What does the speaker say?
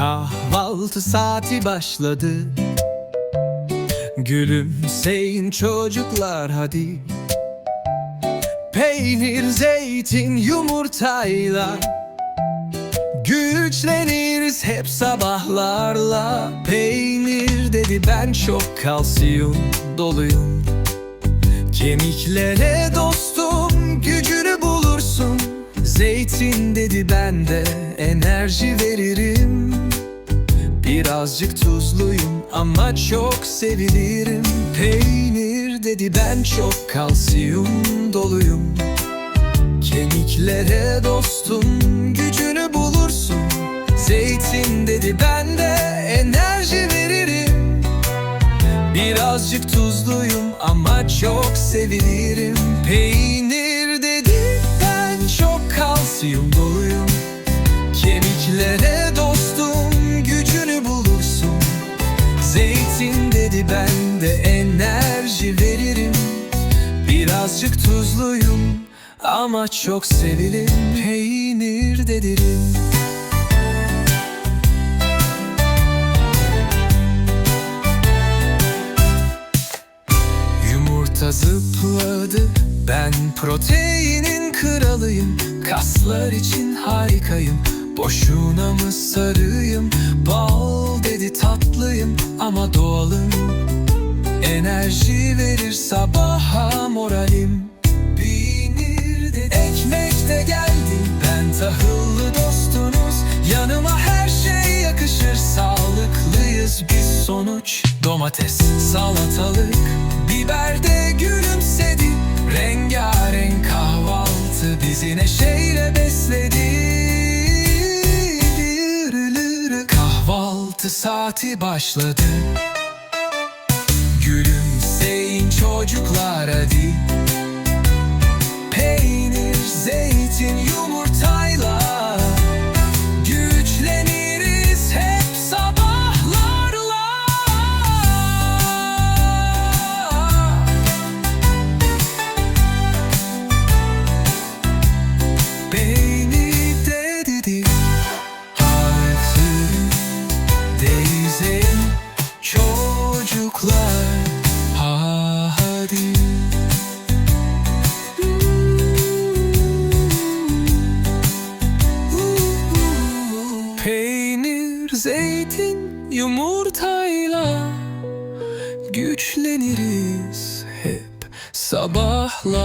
Kahvaltı saati başladı. Gülümseyin çocuklar hadi. Peynir, zeytin, yumurtayla Güçleniriz hep sabahlarla. Peynir dedi ben çok kalsiyum doluyum. Kemiklere dostum gücünü bulursun. Zeytin dedi ben de enerji veririm Birazcık tuzluyum ama çok sevilirim. Peynir dedi ben çok kalsiyum doluyum. Kemiklere dostum gücünü bulursun. Zeytin dedi ben de enerji veririm. Birazcık tuzluyum ama çok sevilirim. Peynir dedi ben çok kalsiyum ama çok sevilim Peynir dedirim. Yumurta zıpladı Ben proteinin kralıyım. Kaslar için harikayım Boşuna mı sarıyım? Bal dedi tatlıyım Ama doğalım. Enerji verir sabaha moralim sonuç Domates, salatalık Biber de gülümsedi Rengarenk kahvaltı Bizi neşeyle besledi. Kahvaltı saati başladı. Gülümseyin çocuklar hadi Peynir, zeytin, yumurtayla Güçleniriz hep sabahlarla